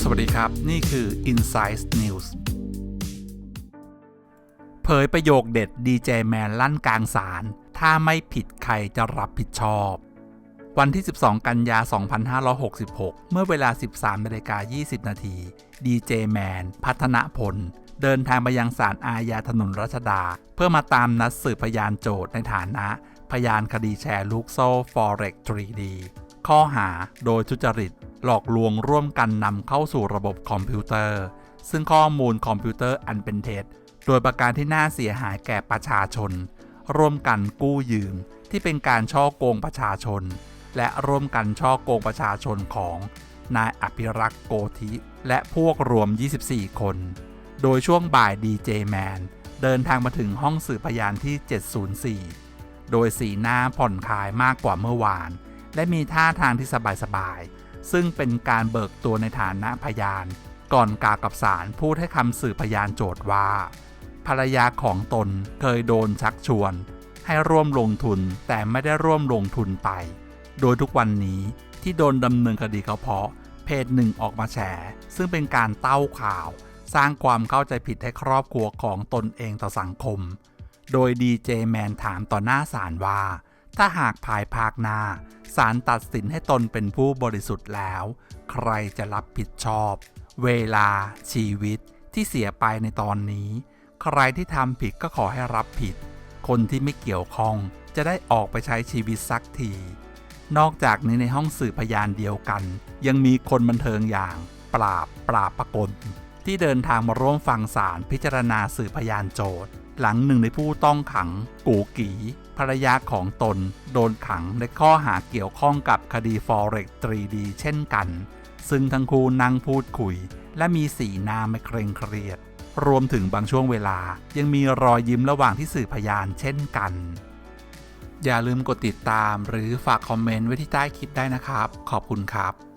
สวัสดีครับ นี่คือ Insight News เผยประโยคเด็ดดีเจแมนลั่นกลางสารถ้าไม่ผิดใครจะรับผิดชอบ วันที่ 12 กันยา 2566 เมื่อเวลา 13นาฬิกา20 นาทีดีเจแมน พัฒนพล เดินทางไปยังศาลอาญาถนนรัชดา เพื่อมาตามนัดสืบพยานโจทย์ในฐานะ พยานคดีแชร์ลูกโซ่ Forex 3D ข้อหาโดยทุจริต หลอกลวงร่วมกันนำเข้าสู่ระบบคอมพิวเตอร์ ซึ่งข้อมูลคอมพิวเตอร์อันเป็นเท็จ โดยประการที่น่าเสียหายแก่ประชาชน ร่วมกันกู้ยืม ที่เป็นการช่อโกงประชาชน และร่วมกันช่อโกงประชาชนของนายอภิรักษ์โกธิ และพวกรวม 24 คน โดยช่วงบ่ายดีเจแมนเดินทางมาถึงห้องสืบพยานที่ 704 โดยสีหน้าผ่อนคลายมากกว่าเมื่อวาน และมีท่าทางที่สบายๆ ซึ่งเป็นการเบิกตัวในฐานะพยาน ก่อนกากับศาลพูดให้คำสืบพยานโจทย์ว่า ภรรยาของตนเคยโดนชักชวน ให้ร่วมลงทุนแต่ไม่ได้ร่วมลงทุนไป โดยทุกวันนี้ที่โดนดำเนินคดีเขาเพราะเพจหนึ่งออกมาแฉซึ่งเป็นการเต้าข่าว สร้างความเข้าใจผิดให้ครอบครัวของตนเองต่อสังคม โดยดีเจแมนถามต่อหน้าศาลว่า ถ้าหากภายภาคหน้าศาลตัดสินให้ตนเป็นผู้บริสุทธิ์แล้ว ใครจะรับผิดชอบ เวลา ชีวิตที่เสียไปในตอนนี้ ใครที่ทำผิดก็ขอให้รับผิด คนที่ไม่เกี่ยวข้องจะได้ออกไปใช้ชีวิตสักที นอกจากนี้ในห้องสืบพยานเดียวกัน ยังมีคนบันเทิงอย่าง ปราบปราบประกลที่เดินทางมาร่วมฟังศาลพิจารณาสืบพยานโจทย์ หลังหนึ่งในผู้ต้องขัง กูกีภรรยาของตน โดนขังในข้อหาเกี่ยวข้องกับคดี Forex 3D เช่นกัน ซึ่งทั้งคู่นั่งพูดคุย และมีสีหน้าไม่เคร่งเครียด รวมถึงบางช่วงเวลา ยังมีรอยยิ้มระหว่างที่สืบพยานเช่นกัน อย่าลืมกดติดตามหรือฝากคอมเมนต์ไว้ที่ใต้คลิปได้นะครับ ขอบคุณครับ